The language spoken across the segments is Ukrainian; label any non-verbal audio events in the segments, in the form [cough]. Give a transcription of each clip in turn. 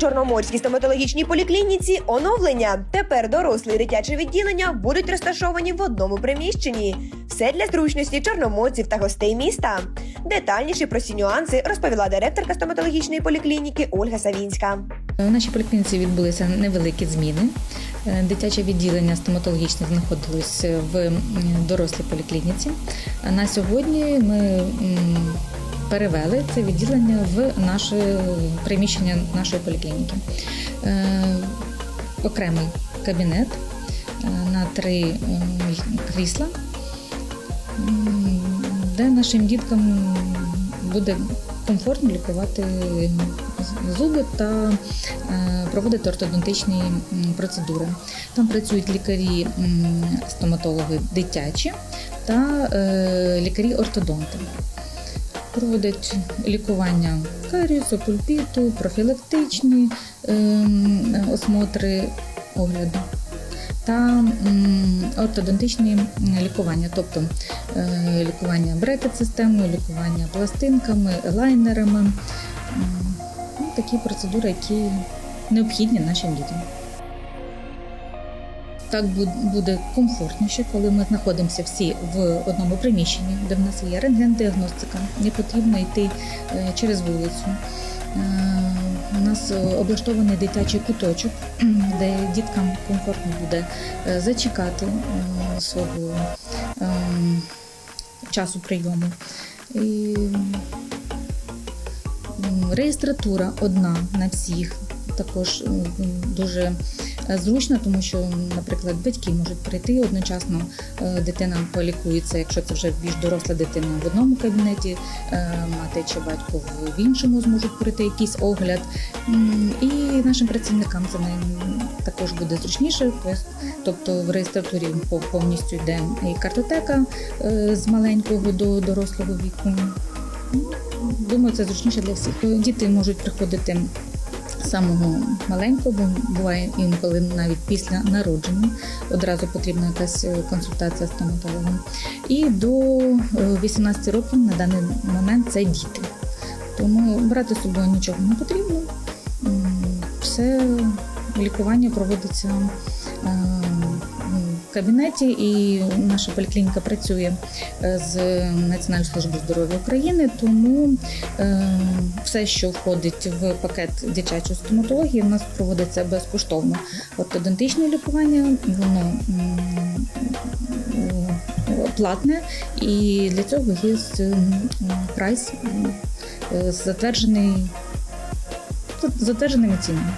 Чорноморській стоматологічній поліклініці оновлення. Тепер дорослі і дитяче відділення будуть розташовані в одному приміщенні. Все для зручності чорноморців та гостей міста. Детальніше про ці нюанси розповіла директорка стоматологічної поліклініки Ольга Савінська. У нашій поліклініці відбулися невеликі зміни. Е, Дитяче відділення стоматологічне знаходилось в дорослій поліклініці. На сьогодні ми перевели це відділення в наше приміщення нашої поліклініки. Е, Окремий кабінет е, на три крісла, де нашим діткам буде комфортно лікувати зуби та е, проводити ортодонтичні процедури. Там працюють лікарі-стоматологи дитячі та е, лікарі-ортодонти. Проводять лікування каріусу, пульпіту, профілактичні ем, осмотри огляду та ортодонтичні лікування, тобто е, лікування брекет-системою, лікування пластинками, лайнерами. Ну, Такі процедури, які необхідні нашим дітям. Так буде комфортніше, коли ми знаходимося всі в одному приміщенні, де в нас є рентген-діагностика, не потрібно йти е, через вулицю. Е, У нас облаштований дитячий куточок, [clears throat] де діткам комфортно буде е, зачекати свого часу прийому. І реєстратура одна на всіх. Також дуже зручно, тому що, наприклад, батьки можуть прийти одночасно, е, дитина полікується, якщо це вже більш доросла дитина в одному кабінеті, е, мати чи батько в іншому зможуть пройти якийсь огляд. І нашим працівникам це також буде зручніше. Тобто в реєстратурі повністю йде і картотека е, з маленького до дорослого віку. Думаю, це зручніше для всіх. Діти можуть приходити самого маленького, буває інколи навіть після народження. Одразу потрібна якась е, консультація з стоматологом. І до е, 18 років на даний момент це діти. Тому брати з собою нічого не потрібно. Все лікування проводиться е, кабінеті, і наша поліклініка працює е, з Національною службою здоров'я України, тому е, все, що входить в пакет дитячої стоматології, у нас проводиться безкоштовно. Ортодонтичне лікування, воно платне, і для цього є прайс е, затверджений затвердженими цінами.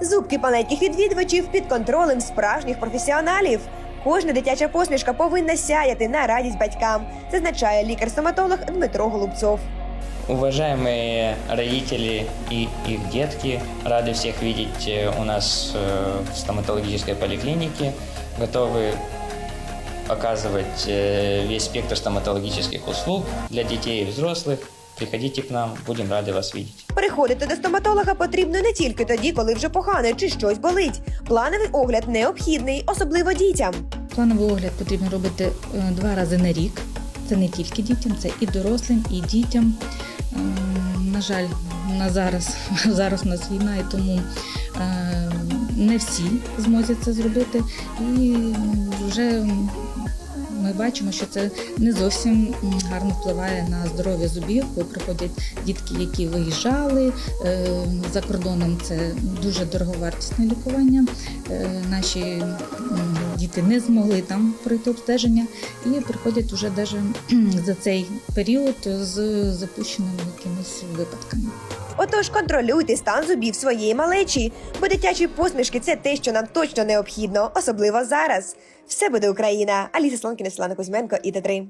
Зубки палетніх відвідувачів під контролем справжніх професіоналів. Кожна дитяча посмішка повинна сяяти на радість батькам, зазначає лікар-стоматолог Дмитро Голубцов. Уважаемые родители и их детки, рады всех видеть э, у нас э, в стоматологической поликлинике. Готовы показывать э, весь спектр стоматологических услуг для детей и взрослых. Приходите к нам, будем рады вас видеть. Приходити до стоматолога потрібно не тільки тоді, коли вже погано чи щось болить. Плановий огляд необхідний, особливо дітям. Плановий огляд потрібно робити е, два рази на рік. Це не тільки дітям, це і дорослим, і дітям. Е, На жаль, на зараз, [laughs] зараз у нас війна, і тому е, не всі зможуть це зробити. І вже ми бачимо, що це не зовсім гарно впливає на здоров'я зубів, коли приходять дітки, які виїжджали е, за кордоном. Це дуже дороговартісне лікування. Е, Наші діти не змогли там пройти обстеження і приходять уже даже за цей період з запущеними якимись випадками. Отож, контролюйте стан зубів своєї малечі, бо дитячі посмішки це те, що нам точно необхідно, особливо зараз. Все буде Україна. Аліса Слонкіна, Світлана Кузьменко і Т3.